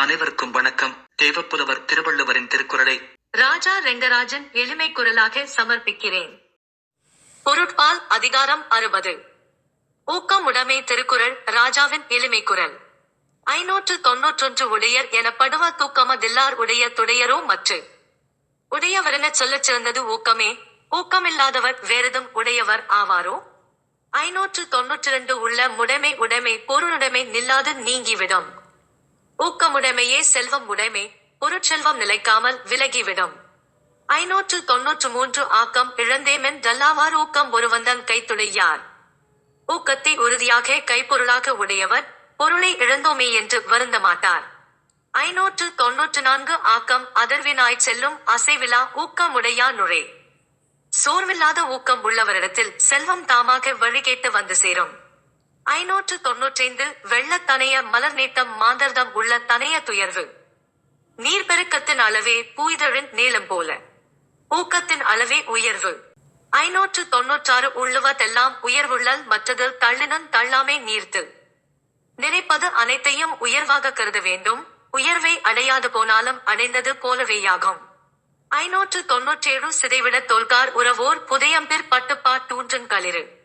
அனைவருக்கும் வணக்கம். தேவப்புலவர் திருவள்ளுவரின் திருக்குறளை ராஜா ரெங்கராஜன் எளிமை குரலாக சமர்ப்பிக்கிறேன். பொருட்பால் அதிகாரம் அறுபது. ஊக்கமுடைமை திருக்குறள் ராஜாவின் எளிமை குரல். ஐநூற்று தொன்னூற்றொன்று உடையர் எனப்படுவ தூக்கமதில்லார் உடைய துடையரோ மற்று. உடையவரென சொல்லச் சிறந்தது ஊக்கமே ஊக்கமில்லாதவர் வேறெதும் உடையவர் ஆவாரோ? ஐநூற்று தொன்னூற்றி இரண்டு உள்ள முடைமை உடைமை பொருளுடைமை நில்லாது நீங்கிவிடும். ஊக்கமுடைமையே செல்வம் உடைமை பொருட்செல்வம் நிலைக்காமல் விலகிவிடும். ஐநூற்று தொன்னூற்று மூன்று ஆக்கம் இழந்தேமென் டல்லாவார் ஊக்கம் ஒருவந்தன் கைத்துடையார். ஊக்கத்தை உறுதியாக கைப்பொருளாக உடையவர் பொருளை இழந்தோமே என்று வருந்த மாட்டார். ஐநூற்று தொன்னூற்று நான்கு ஆக்கம் அதர்வினாய்ச் செல்லும் அசைவிலா ஊக்கமுடையா நுழை. சோர்வில்லாத ஊக்கம் உள்ளவரிடத்தில் செல்வம் தாமாக வழிகேட்டு வந்து சேரும். ஐநூற்று தொன்னூற்றைந்து வெள்ளத்தனைய மலர் நீட்டம் மாந்தர்தம் உள்ள தனைய துயர்வு. நீர்பெருக்கத்தின் அளவே பூய்தழின் நீளம் போல. ஊக்கத்தின் அளவே உயர்வு. ஐநூற்று தொன்னூற்றாறு உள்ளுவதெல்லாம் உயர்வுள்ளல் மற்றது தள்ளினன் தள்ளாமை நீர்த்து. நினைப்பது அனைத்தையும் உயர்வாக கருத வேண்டும். உயர்வை அடையாது போனாலும் அடைந்தது போலவேயாகும். ஐநூற்று தொன்னூற்றேழு சிதைவிட தொல்கார் உறவோர் புதையம்பிற் பட்டுப்பாட்டூன்றன் களிறு.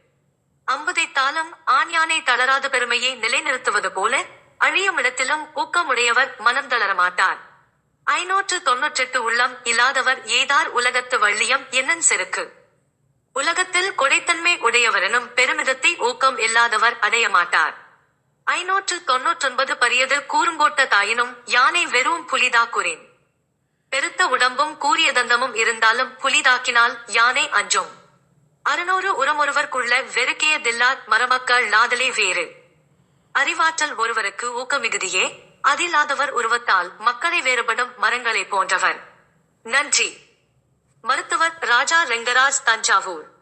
அம்புதைத்தாலும் ஆண் யானை தளராத பெருமையை நிலைநிறுத்துவது போல அழியும் இடத்திலும் ஊக்கமுடையவர் மனம் தளரமாட்டார் ஐநூற்று தொன்னூற்றெட்டு உள்ளம் இல்லாதவர் ஏதார் உலகத்து வள்ளியம் என்னன் செருக்கு. உலகத்தில் கொடைத்தன்மை உடையவரெனும் பெருமிதத்தை ஊக்கம் இல்லாதவர் அடைய மாட்டார். ஐநூற்று தொன்னூற்றொன்பது பரியது கூறுங்கோட்ட தாயினும் யானை வெறும் புலிதா கூறேன். பெருத்த உடம்பும் கூறிய தந்தமும் இருந்தாலும் புலிதாக்கினால் யானை அஞ்சும். அறுநூறு உரமொருவர்க்குள்ள வெறுக்கியதில்லார் மரமக்கள் லாதலே வேறு. அறிவாற்றல் ஒருவருக்கு ஊக்கமிகுதியே அதில்லாதவர் உருவத்தால் மக்களை வேறுபடும் மரங்களை போன்றவர். நன்றி. மருத்துவர் ராஜா ரெங்கராஜ் தஞ்சாவூர்.